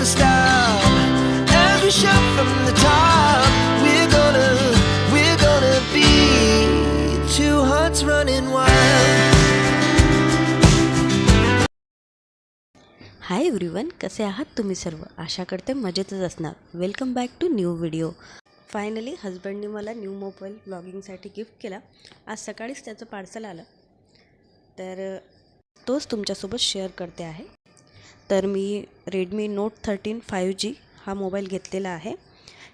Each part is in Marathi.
Never stop. Every shot from the top, we're gonna, we're gonna be two hearts running wild. Hi everyone कसे आहात तुम्ही सर्व? आशा करते मजेतच असणार. Welcome back to new video finally हजबंडने मला न्यू मोबाईल ब्लॉगिंगसाठी गिफ्ट केला. आज सकाळीच त्याचं पार्सल आलं. तर तोच तुमच्यासोबत शेअर करते आहे. तर मी Redmi note thirteen five G हा मोबाईल घेतलेला आहे.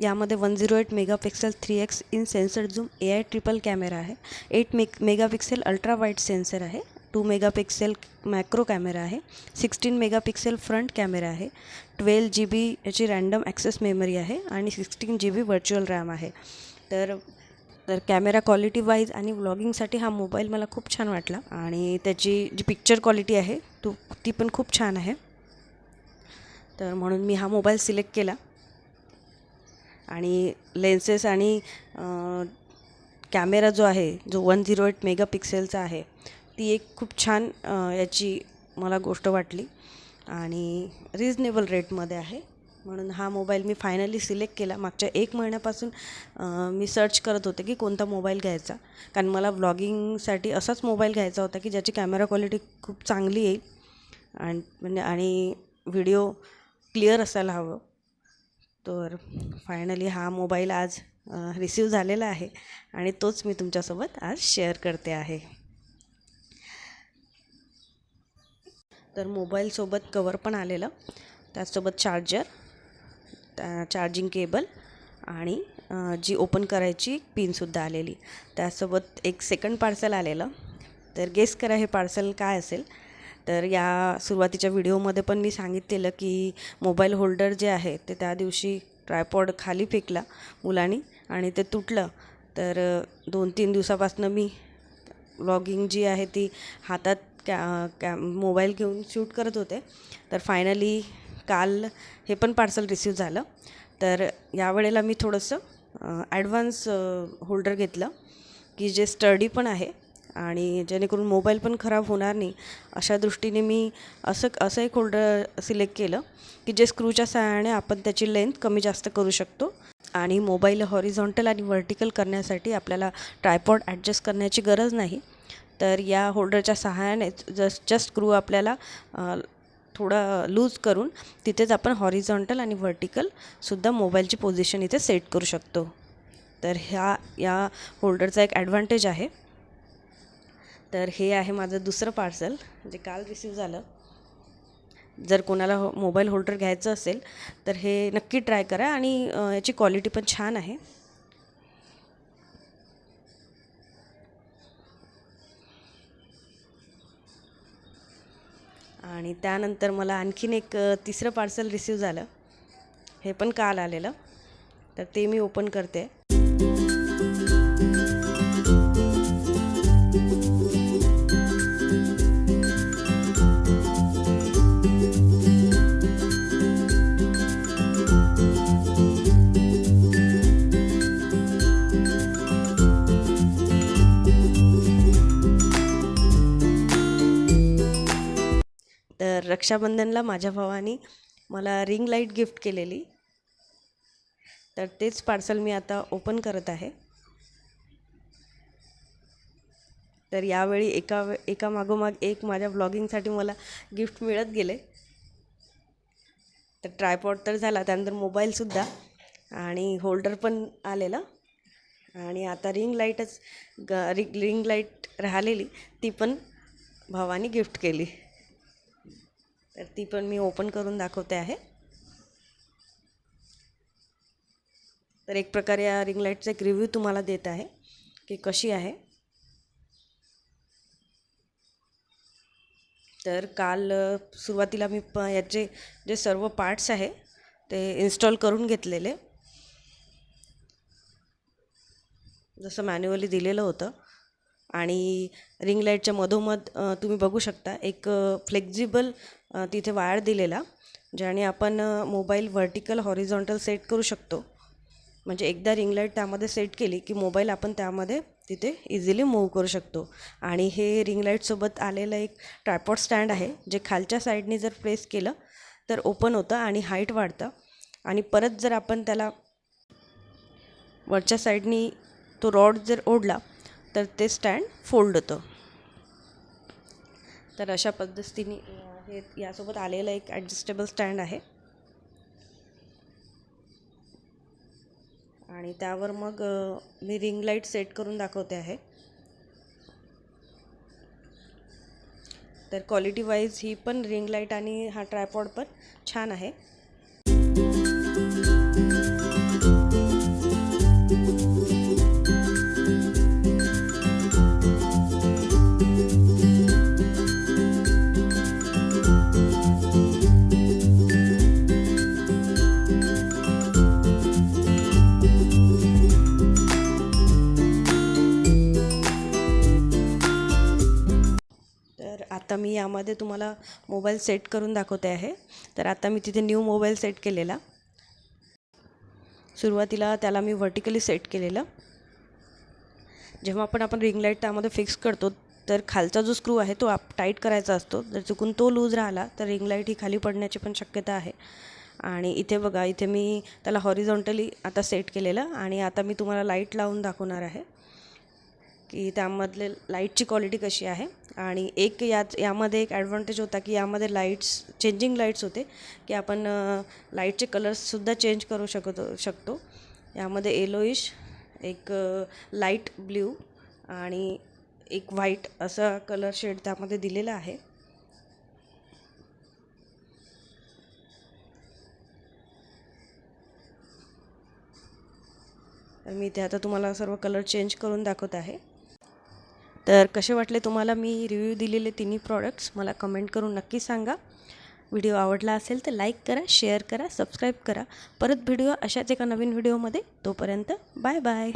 यामध्ये one zero eight megapixel three X in sensor zoom A I triple camera आहे. Eight make megapixel ultra wide sensor आहे. टू मेगापिक्सेल मॅक्रो कॅमेरा आहे. सिक्स्टीन मेगापिक्सेल फ्रंट कॅमेरा आहे. ट्वेल्व जी बी याची रँडम ॲक्सेस मेमरी आहे आणि sixteen G B virtual RAM आहे. तर तर कॅमेरा क्वालिटी वाईज आणि व्लॉगिंगसाठी हा मोबाईल मला खूप छान वाटला आणि त्याची जी पिक्चर क्वालिटी आहे तो ती पण खूप छान आहे. तर म्हणून मी हा मोबाईल सिलेक्ट केला. आणि लेन्सेस आणि कॅमेरा जो आहे जो वन झिरो एट मेगापिक्सेलचा आहे ती एक खूप छान याची मला गोष्ट वाटली. आणि रिजनेबल रेटमध्ये आहे. म्हणून हा मोबाईल मी फायनली सिलेक्ट केला. मागच्या एक महिन्यापासून मी सर्च करत होते की कोणता मोबाईल घ्यायचा. कारण मला व्लॉगिंगसाठी असाच मोबाईल घ्यायचा होता की ज्याची कॅमेरा क्वालिटी खूप चांगली येईल. आणि म्हणजे आणि व्हिडिओ क्लिअर असायला हवं. तर फायनली हा मोबाईल आज रिसीव झालेला आहे आणि तोच मी तुमच्यासोबत आज शेअर करते आहे. तर मोबाईलसोबत कवर पण आलेलं. त्याचसोबत चार्जर चार्जिंग केबल आणि जी ओपन करायची पिनसुद्धा आलेली. त्यासोबत एक सेकंड पार्सल आलेलं. तर गेस करा हे पार्सल काय असेल? तर या सुरुवातीच्या व्हिडिओमध्ये पण मी सांगितलेलं की मोबाईल होल्डर जे आहे ते त्या दिवशी ट्रायपॉड खाली फेकला मुलांनी आणि ते तुटलं. तर दोन तीन दिवसापासून मी व्लॉगिंग जी आहे ती हातात कॅ कॅ मोबाईल घेऊन शूट करत होते. तर फायनली काल हे पण पार्सल रिसीव झालं. तर यावेळेला मी थोडंसं ॲडव्हान्स होल्डर घेतलं की जे स्टडी पण आहे आणि जेणेकरून मोबाईल पण खराब होणार नाही अशा दृष्टीने मी असं असं एक होल्डर सिलेक्ट केलं की जे स्क्रूच्या सहाय्याने आपण त्याची लेंथ कमी जास्त करू शकतो आणि मोबाईल हॉरिझॉन्टल आणि व्हर्टिकल करण्यासाठी आपल्याला ट्रायपॉड ॲडजस्ट करण्याची गरज नाही. तर या होल्डरच्या सहाय्यानेच जस्ट जस्ट स्क्रू आपल्याला थोडा लूज करून तिथेच आपण हॉरिझॉन्टल आणि व्हर्टिकलसुद्धा मोबाईलची पोझिशन इथे सेट करू शकतो. तर ह्या या होल्डरचा एक ॲडव्हान्टेज आहे. तर हे आहे माझं दुसरं पार्सल जे काल रिसीव झालं. जर कोणाला हो मोबाईल होल्डर घ्यायचं असेल तर हे नक्की ट्राय करा आणि याची क्वालिटी पण छान आहे. आणि त्यानंतर मला आणखीन एक तिसरं पार्सल रिसीव झालं. हे पण काल आलेलं. तर ते मी ओपन करते. रक्षाबंधनला माझ्या भावाने मला रिंग लाइट गिफ्ट केलेली. तर तेच पार्सल मी आता ओपन करत आहे. तर यावेळी एका वे एका मागोमाग एक माझ्या ब्लॉगिंगसाठी मला गिफ्ट मिळत गेले. तर ट्रायपॉड तर झाला त्यानंतर मोबाईलसुद्धा आणि होल्डर पण आलेलं. आणि आता रिंग लाईटच ग रिंग रिंग लाइट राहिलेली ती पण भावाने गिफ्ट केली. तर ती पण मी ओपन करून दाखवते आहे. तर एक प्रकारे या रिंग लाईटचा एक रिव्ह्यू तुम्हाला देत आहे की कशी आहे. तर काल सुरुवातीला मी प याचे जे सर्व पार्ट्स आहे ते इन्स्टॉल करून घेतलेले. जसं मॅन्युअली दिलेलं होतं. आणि रिंग लाईटच्या मधोमध तुम्ही बघू शकता एक फ्लेक्झिबल तिथे वायर दिलेला ज्याने आपण मोबाईल व्हर्टिकल हॉरिझॉन्टल सेट करू शकतो. म्हणजे एकदा रिंग लाइट त्यामध्ये सेट केली की मोबाईल आपण त्यामध्ये तिथे इझिली मूव्ह करू शकतो. आणि हे रिंग लाईटसोबत आलेलं एक ट्रायपॉड स्टँड आहे जे खालच्या साईडने जर प्रेस केलं तर ओपन होतं आणि हाईट वाढतं. आणि परत जर आपण त्याला वरच्या साईडनी तो रॉड जर ओढला तर ते स्टँड फोल्ड होतं तर अशा पद्धतीने हे यासोबत आलेलं एक ॲडजस्टेबल स्टँड आहे. आणि त्यावर मग मी रिंग लाइट सेट करून दाखवते आहे. तर क्वालिटी वाईज ही पण रिंग लाइट आणि हा ट्रायपॉड पण छान आहे. आता मी यामध्ये तुम्हाला मोबाईल सेट करून दाखवते आहे. तर आता मी तिथे न्यू मोबाईल सेट केलेला. सुरुवातीला त्याला मी व्हर्टिकली सेट केलेलं. जेव्हा आपण आपण रिंग लाइट त्यामध्ये फिक्स करतो तर खालचा जो स्क्रू आहे तो आप टाईट करायचा असतो. जर चुकून तो लूज राहिला तर रिंग लाइट ही खाली पडण्याची पण शक्यता आहे. आणि इथे बघा इथे मी त्याला हॉरिझॉन्टली आता सेट केलेलं आणि आता मी तुम्हाला लाइट लावून दाखवणार आहे. की त्यामधले लाईटची क्वालिटी कशी आहे. आणि एक यात यामध्ये एक ॲडव्हान्टेज होता की यामध्ये लाईट्स चेंजिंग लाईट्स होते की आपण लाईटचे कलर्ससुद्धा चेंज करू शकतो शकतो. यामध्ये येलोइश एक लाइट ब्ल्यू आणि एक व्हाईट असा कलर शेड त्यामध्ये दिलेला आहे. तर मी ते आता तुम्हाला सर्व कलर चेंज करून दाखवत आहे. तर कसे वाटले तुम्हाला मी रिव्ह्यू दिलेले तिन्ही प्रॉडक्ट्स मला कमेंट करून नक्की सांगा. व्हिडिओ आवडला असेल तर लाईक करा शेअर करा सबस्क्राईब करा. परत व्हिडिओ अशाच एका नवीन व्हिडिओमध्ये तोपर्यंत बाय बाय